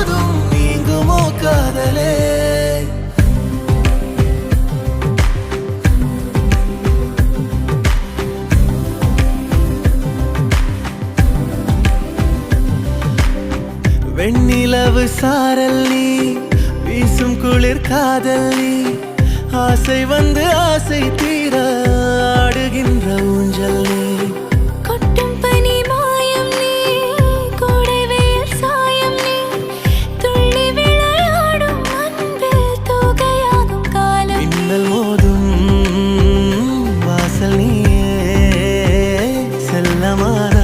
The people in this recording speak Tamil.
போதும் நீங்குமோ காதலே. வெண்ணிலவு சாரல் நீ வீசும் குளிர் காதல் நீ ஆசை வந்து ஆசை தீர. আমার